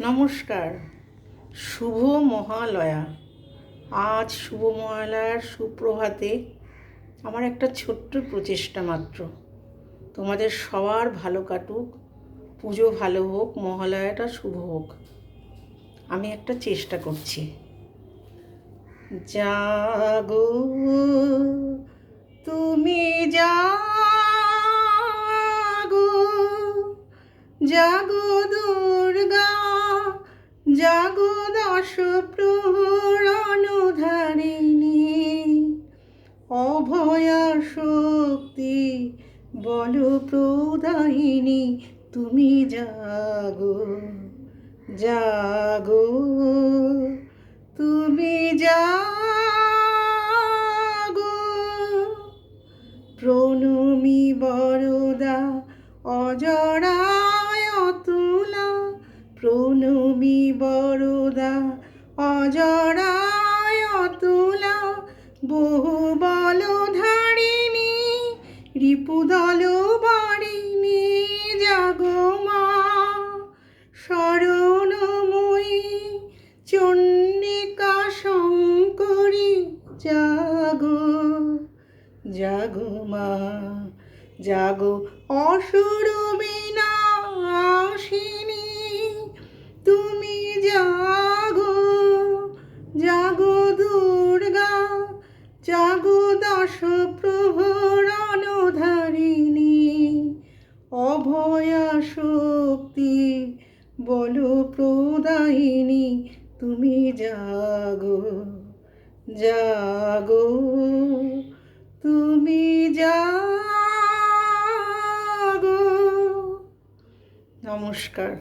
নমস্কার। শুভ মহালয়া। আজ শুভ মহালয়ার সুপ্রভাতে আমার একটা ছোট্ট প্রচেষ্টা মাত্র। তোমাদের সবার ভালো কাটুক, পুজো ভালো হোক, মহালয়াটা শুভ হোক। আমি একটা চেষ্টা করছি। জাগো, তুমি জাগো জাগো। জাগো দশ প্রহরণধারিণী অভয়া শক্তি বল প্রদায়িনী তুমি জাগো জাগো, তুমি জাগো। প্রণমী বরদা অতুলা প্রণমী বরদা, অজরায় অতুলা, বহু বল ধারিণী রিপুদল বারিণী, জাগো মা, শরণময়ী, চণ্ডিকা শঙ্করী, জাগো জাগো মা, জাগো অসুর জাগো দশ প্রহরণ ধারিণী অভয়া শক্তি বল প্রদায়িনী তুমি জাগো জাগো তুমি জাগো। নমস্কার।